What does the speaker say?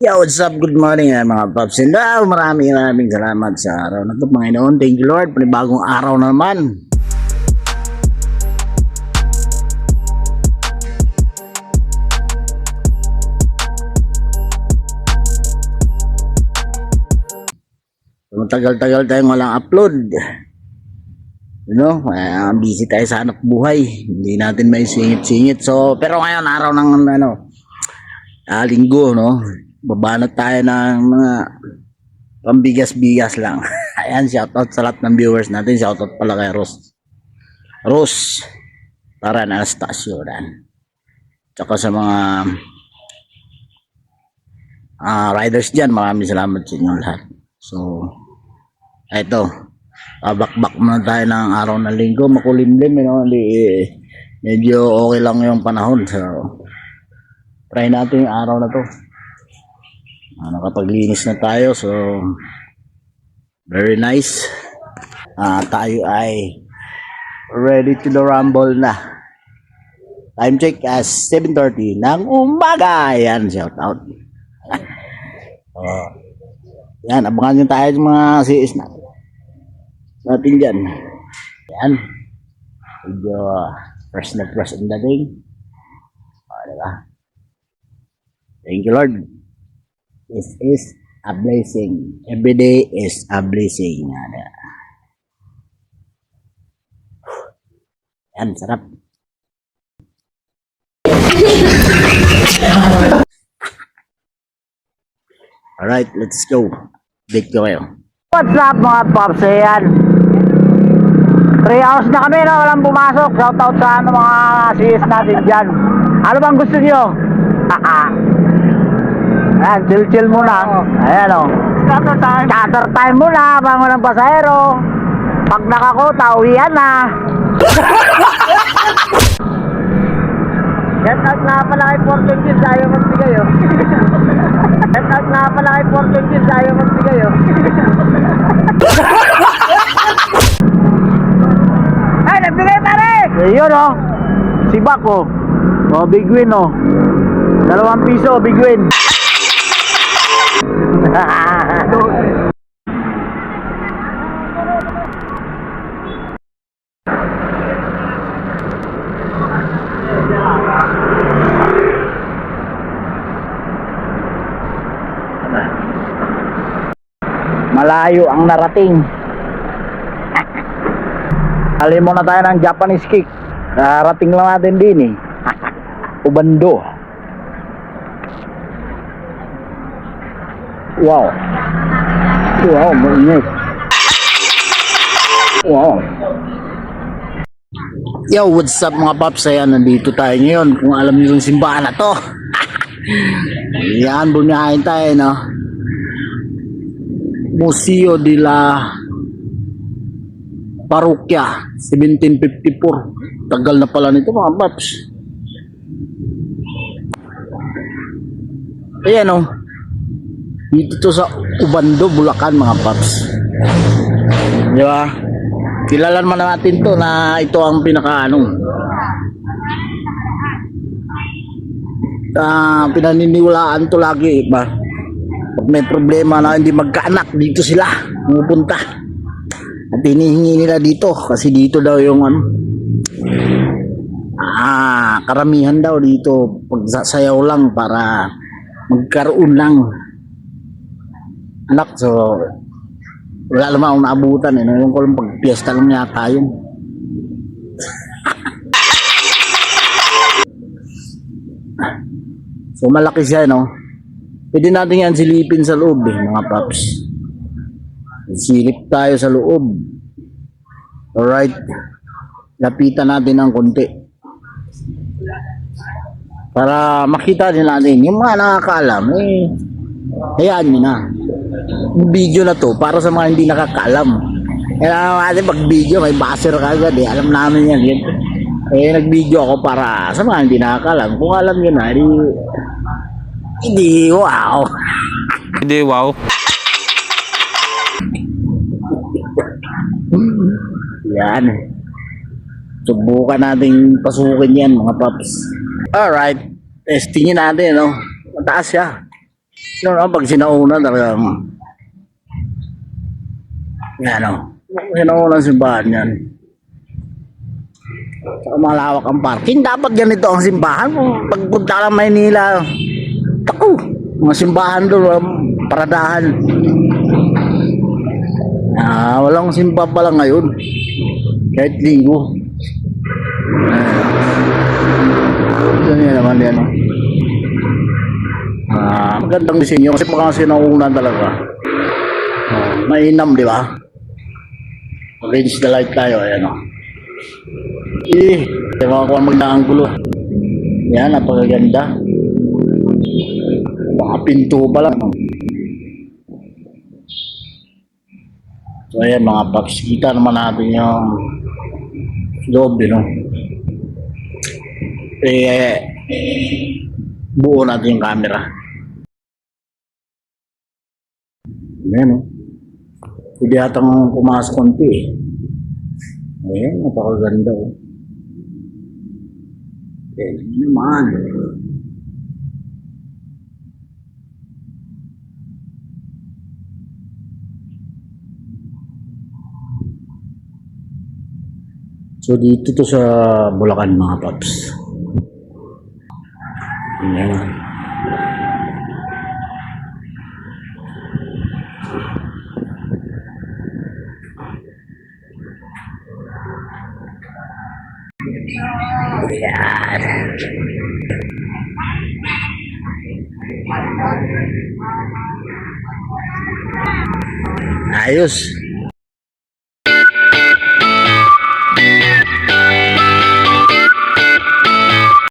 Yo, what's up? Good morning eh, mga paps. And ah, maraming maraming salamat sa araw na ito, Panginoon. Thank you, Lord. Panibagong araw na naman. Matagal-tagal tayong walang upload. You know, uh, busy tayo sa anak buhay. Hindi natin may singit-singit. So, pero ngayon, araw ng ano, ah, linggo, no? Babanat tayo ng mga pambigas-bigas lang. Ayan, shoutout sa lahat ng viewers natin. Shoutout pala kay Ros. Ros. Para na Anastasio. Dan. Tsaka sa mga ah, riders dyan, maraming salamat sa inyo lahat. So, eto. Babakbak muna tayo ng araw ng linggo. Makulimlim, you know? Eh, medyo okay lang yung panahon. So, try natin yung araw na to. Ah, nakapaglinis na tayo so very nice. Ah, tayo ay ready to the rumble na. Time check as 7.30 ng umaga. Yan, shout out. oh, yan, abangan nyo tayo ng mga CS na natin dyan. Yan. Medyo fresh na fresh ang dating. Oh, diba? Thank you, Lord. This is a blessing. Every day is a blessing. Yan. Sarap. Alright, let's go. Date ko kayo. What's up mga pops? Ayan. 3 hours na kami no, walang pumasok. Shout out sa ano, mga CS natin dyan. Ano bang gusto nyo? Ayan, chill chill muna. Ayan o. Scatter time. Scatter time muna, bango ng pasahero. Pag nakakota, uwian na. Get out na pala kay Fortune Kids, ayaw magbigay oh. Get out na pala kay Fortune Kids, ayaw magbigay oh. Ay, nagbigay pare! Ayun oh. Si Bak oh. Oh, big win oh. Dalawang piso, big win. Malayo ang narating. Alim mo na tayo ng Japanese kick. Narating lang natin din eh. Ubando. Wow. Wow, mainit. Wow. Yo, what's up mga paps? Ayan, nandito tayo ngayon. Kung alam niyo yung simbahan na to. Yan, bumiyahin tayo, no? Museo de la Parokya 1754 tagal na pala nito mga paps ayan o dito to sa Ubando, Bulacan mga paps. Di ba? Kilala naman natin to na ito ang pinaka ano. Ah pinaniniwalaan to lagi ba? Pag may problema na hindi magkaanak dito sila pumupunta at hinihingi nila dito kasi dito daw yung ano. Ah karamihan daw dito pagsasayaw lang para magkaroon ng anak so wala naman akong naabutan eh. Yung ko lang pag piyesta lang yata yun. So malaki siya no? Pwede natin yan silipin sa loob eh mga paps. Silip tayo sa loob. Alright. Lapitan natin ng konti. Para makita din natin. Yung mga nakakaalam eh hayaan nyo na video na to para sa mga hindi nakakaalam kailangan natin pag video may baser ka agad eh alam namin yan yan eh nag-video ako para sa mga hindi nakakaalam kung alam nyo na di, hindi wow Hindi, wow. Yan. Subukan nating pasukin yan mga paps. Alright. Testingin natin, no? Mataas siya. Yun, ah, pag sinauna talagang yan o. Sinauna ang simbahan yan. Saka malawak ang parking. Dapat ganito ang simbahan. Pagpunta ka ng Maynila, tako, mga simbahan doon, paradahan. Ah, walang simba pala ngayon. Kahit linggo. Ah, yan naman yan. oh. Magandang disenyo kasi baka sinauna talaga. Ah, mainam, di ba? Range the light tayo, ayan o. Eh, ewan ko ang magnaanggulo. Yan, napakaganda. Mga pinto pa lang. So ayan mga paps, kita naman natin yung loob, you know. Eh, buo natin yung camera. Ayan, oh. Pwede atang pumasok konti eh. Ayan, napakaganda oh. Ayan naman. So dito to sa Bulacan mga paps. Ayan. Ayan. Ayos.